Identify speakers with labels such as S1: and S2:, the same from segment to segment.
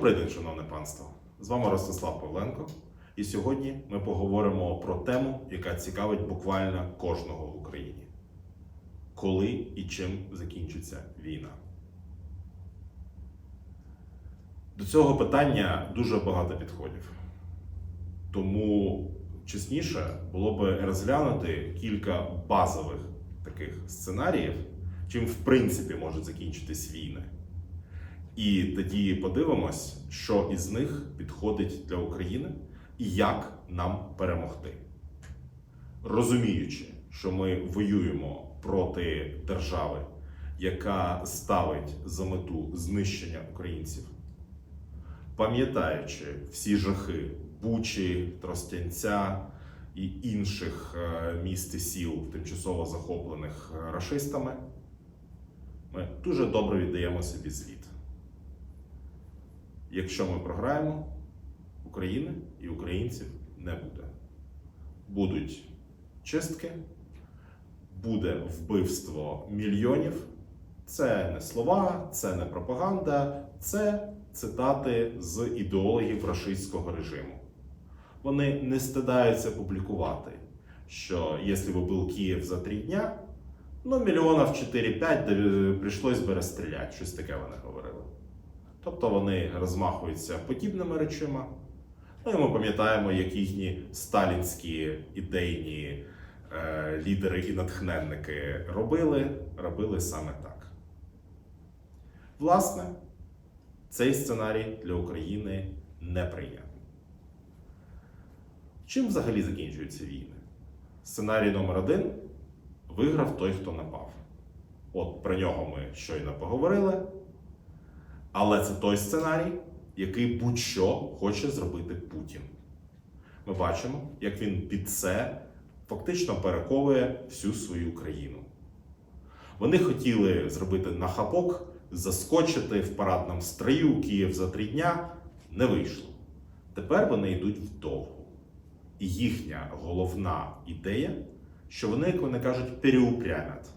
S1: Добрий день, шановне панство! З вами Ростислав Павленко. І сьогодні ми поговоримо про тему, яка цікавить буквально кожного в Україні: коли і чим закінчиться війна. До цього питання дуже багато підходів. Тому чесніше було би розглянути кілька базових таких сценаріїв, чим в принципі можуть закінчитись війни. І тоді подивимось, що із них підходить для України і як нам перемогти. Розуміючи, що ми воюємо проти держави, яка ставить за мету знищення українців, пам'ятаючи всі жахи Бучі, Тростянця і інших е, міст і сіл, тимчасово захоплених е, рашистами, ми дуже добре віддаємо собі звіт. Якщо ми програємо, України і українців не буде. Будуть чистки, буде вбивство мільйонів. Це не слова, це не пропаганда, це цитати з ідеологів рашистського режиму. Вони не стидаються публікувати, що якщо би був Київ за три дня, ну мільйонів 4-5 прийшлось би розстріляти. Щось таке вони говорили. Тобто вони розмахуються подібними речима. Ну і ми пам'ятаємо, як їхні сталінські ідейні е, лідери і натхненники робили, робили саме так. Власне, цей сценарій для України неприйнятний. Чим взагалі закінчуються війни? Сценарій номер один виграв той, хто напав. От про нього ми щойно поговорили. Але це той сценарій, який будь-що хоче зробити Путін. Ми бачимо, як він під це фактично перековує всю свою країну. Вони хотіли зробити нахапок, заскочити в парадному строю Київ за три дня. Не вийшло. Тепер вони йдуть вдовгу. І їхня головна ідея, що вони, як вони кажуть, переупрямять.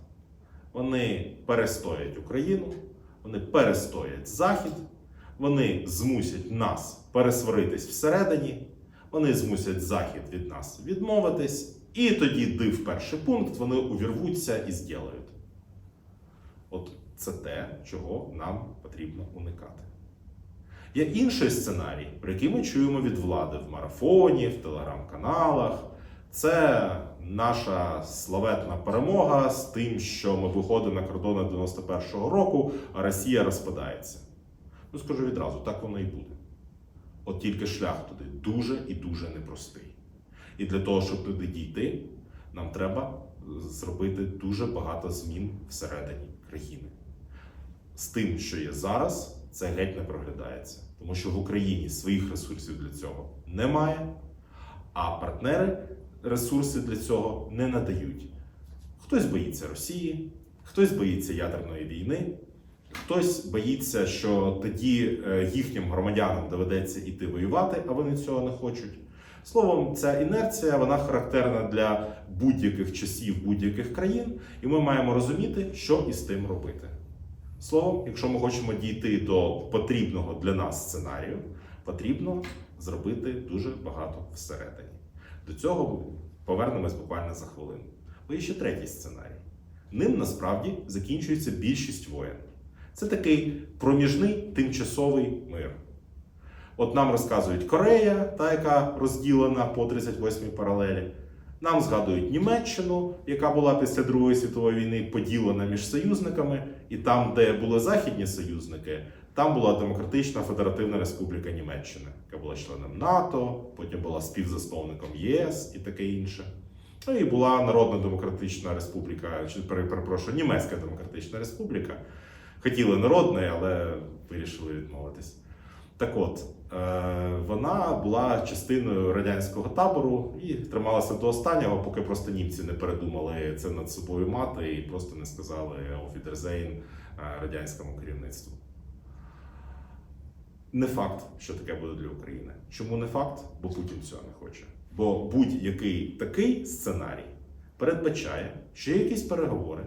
S1: Вони перестоять Україну, вони перестоять Захід, вони змусять нас пересваритись всередині, вони змусять Захід від нас відмовитись, і тоді див перший пункт, вони увірвуться і зділають. От це те, чого нам потрібно уникати. Є інший сценарій, про який ми чуємо від влади в марафоні, в телеграм-каналах. Це наша славетна перемога з тим, що ми виходимо на кордони 91-го року, а Росія розпадається. Ну, скажу відразу, так воно і буде. От тільки шлях туди дуже і дуже непростий. І для того, щоб туди дійти, нам треба зробити дуже багато змін всередині країни. З тим, що є зараз, це геть не проглядається. Тому що в Україні своїх ресурсів для цього немає, а партнери ресурси для цього не надають. Хтось боїться Росії, хтось боїться ядерної війни, хтось боїться, що тоді е, їхнім громадянам доведеться іти воювати, а вони цього не хочуть. Словом, ця інерція вона характерна для будь-яких часів будь-яких країн, і ми маємо розуміти, що із тим робити. Словом, якщо ми хочемо дійти до потрібного для нас сценарію, потрібно зробити дуже багато всередині. До цього повернемось буквально за хвилину. Бо є ще третій сценарій. Ним насправді закінчується більшість воєн. Це такий проміжний тимчасовий мир. От нам розказують Корея, та яка розділена по 38-й паралелі. Нам згадують Німеччину, яка була після Другої світової війни поділена між союзниками, і там, де були західні союзники, там була Демократична Федеративна Республіка Німеччина, яка була членом НАТО, потім була співзасновником ЄС і таке інше. Ну і була Народна Демократична Республіка, чи перепрошую, Німецька Демократична Республіка. Хотіли народної, але вирішили відмовитись. Так от, е, вона була частиною радянського табору і трималася до останнього, поки просто німці не передумали це над собою мати і просто не сказали «Auf радянському керівництву. Не факт, що таке буде для України. Чому не факт? Бо Путін цього не хоче. Бо будь-який такий сценарій передбачає, що є якісь переговори,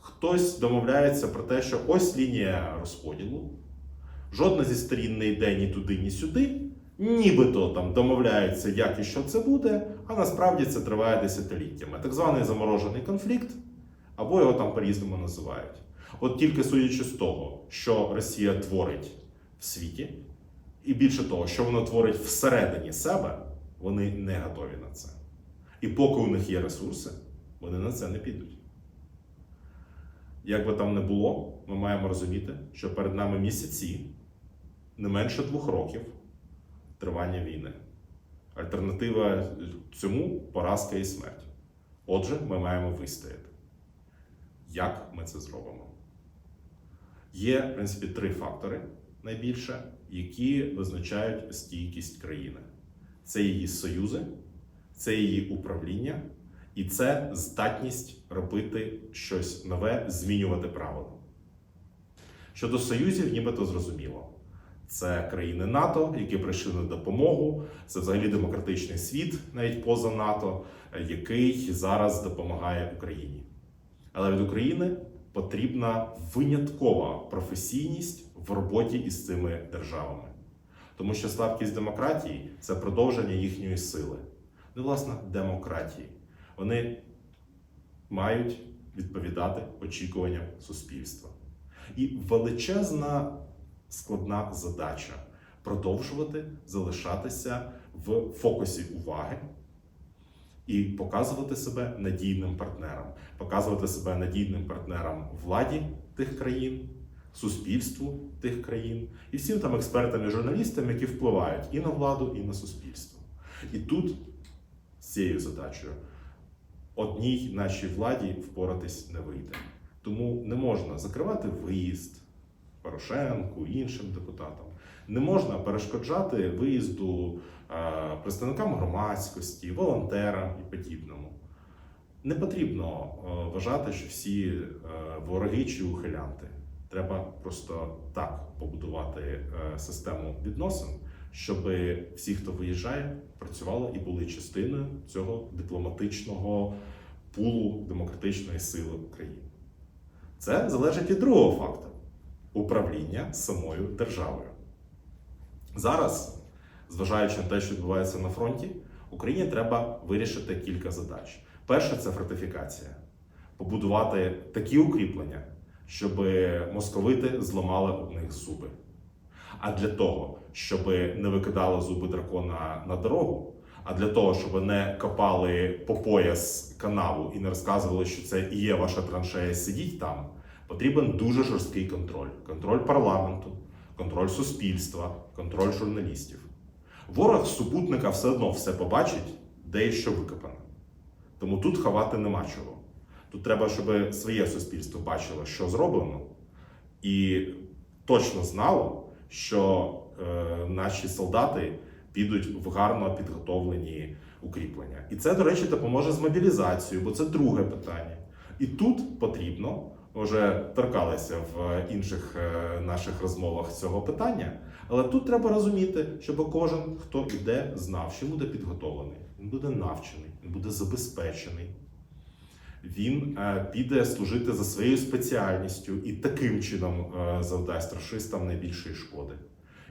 S1: хтось домовляється про те, що ось лінія розподілу. Жодна зі сторін не йде ні туди, ні сюди. Нібито там домовляються, як і що це буде, а насправді це триває десятиліттями. Так званий заморожений конфлікт, або його там по-різному називають. От тільки судячи з того, що Росія творить світі, і більше того, що вона творить всередині себе, вони не готові на це. І поки у них є ресурси, вони на це не підуть. Як би там не було, ми маємо розуміти, що перед нами місяці, не менше двох років тривання війни. Альтернатива цьому поразка і смерть. Отже, ми маємо вистояти. Як ми це зробимо? Є, в принципі, три фактори найбільше, які визначають стійкість країни: це її союзи, це її управління, і це здатність робити щось нове, змінювати правила. Щодо союзів, нібито зрозуміло. Це країни НАТО, які прийшли на допомогу. Це взагалі демократичний світ, навіть поза НАТО, який зараз допомагає Україні. Але від України потрібна виняткова професійність в роботі із цими державами. Тому що слабкість демократії це продовження їхньої сили. Ну, власне, демократії. Вони мають відповідати очікуванням суспільства. І величезна складна задача продовжувати залишатися в фокусі уваги і показувати себе надійним партнером, показувати себе надійним партнером владі тих країн, суспільству тих країн і всім там експертам і журналістам, які впливають і на владу, і на суспільство. І тут з цією задачею одній нашій владі впоратись не вийде. Тому не можна закривати виїзд Порошенку, іншим депутатам. Не можна перешкоджати виїзду е, представникам громадськості, волонтерам і подібному. Не потрібно е, вважати, що всі е, вороги чи ухилянти. Треба просто так побудувати е, систему відносин, щоб всі, хто виїжджає, працювали і були частиною цього дипломатичного пулу демократичної сили України. Це залежить від другого факту управління самою державою. Зараз, зважаючи на те, що відбувається на фронті, Україні треба вирішити кілька задач. Перше це фортифікація. Побудувати такі укріплення, щоб московити зламали об них зуби. А для того, щоб не викидали зуби дракона на дорогу, а для того, щоб не копали по пояс канаву і не розказували, що це і є ваша траншея, сидіть там, потрібен дуже жорсткий контроль: контроль парламенту, контроль суспільства, контроль журналістів. Ворог супутника все одно все побачить, де і що викопано. Тому тут ховати нема чого. Тут треба, щоб своє суспільство бачило, що зроблено, і точно знало, що е, наші солдати підуть в гарно підготовлені укріплення. І це, до речі, допоможе з мобілізацією, бо це друге питання. І тут потрібно, вже торкалися в інших е, наших розмовах цього питання, але тут треба розуміти, щоб кожен, хто йде, знав, що буде підготовлений, він буде навчений, він буде забезпечений. Він е, піде служити за своєю спеціальністю і таким чином е, завдасть расистам найбільшої шкоди.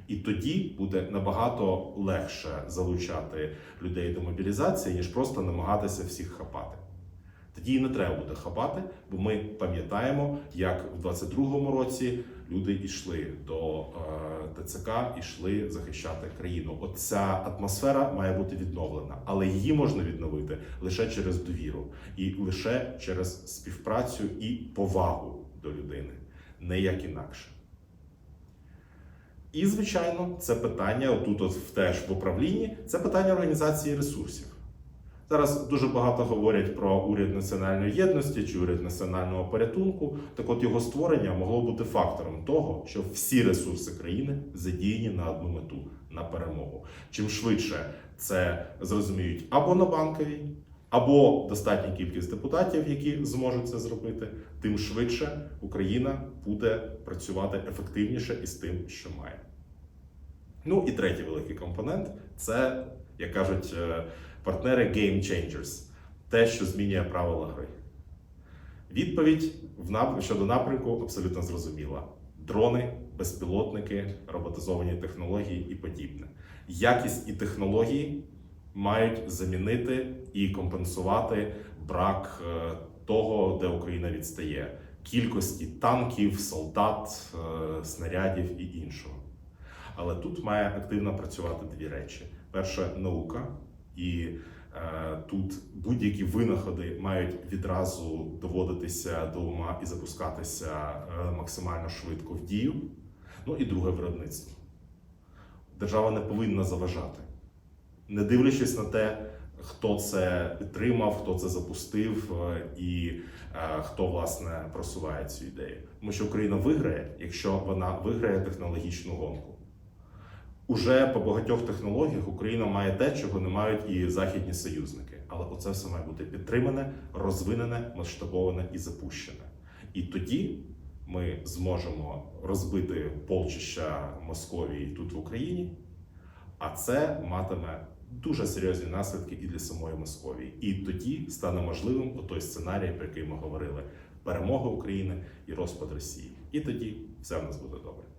S1: І тоді буде набагато легше залучати людей до мобілізації, ніж просто намагатися всіх хапати. Тоді і не треба буде хапати, бо ми пам'ятаємо, як в 22-му році люди йшли до е, ТЦК, йшли захищати країну. Оця атмосфера має бути відновлена, але її можна відновити лише через довіру і лише через співпрацю і повагу до людини, не як інакше. І, звичайно, це питання, отут от теж в управлінні, це питання організації ресурсів. Зараз дуже багато говорять про уряд національної єдності чи уряд національного порятунку. Так от його створення могло бути фактором того, що всі ресурси країни задіяні на одну мету на перемогу. Чим швидше це зрозуміють або на банковій, або достатня кількість депутатів, які зможуть це зробити, тим швидше Україна буде працювати ефективніше із тим, що має. Ну і третій великий компонент це, як кажуть е, партнери Game Changers, те, що змінює правила гри. Відповідь щодо напрямку абсолютно зрозуміла: дрони, безпілотники, роботизовані технології і подібне. Якість і технології мають замінити і компенсувати брак е, того, де Україна відстає кількості танків, солдат, е, снарядів і іншого. Але тут має активно працювати дві речі: перше наука, і е, тут будь-які винаходи мають відразу доводитися до ума і запускатися е, максимально швидко в дію. Ну і друге виробництво. Держава не повинна заважати, не дивлячись на те, хто це підтримав, хто це запустив е, і е, хто власне просуває цю ідею. Тому що Україна виграє, якщо вона виграє технологічну гонку. Уже по багатьох технологіях Україна має те, чого не мають і західні союзники. Але оце все має бути підтримане, розвинене, масштабоване і запущене. І тоді ми зможемо розбити полчища Московії тут в Україні, а це матиме дуже серйозні наслідки і для самої Московії. І тоді стане можливим той сценарій, про який ми говорили: перемога України і розпад Росії. І тоді все в нас буде добре.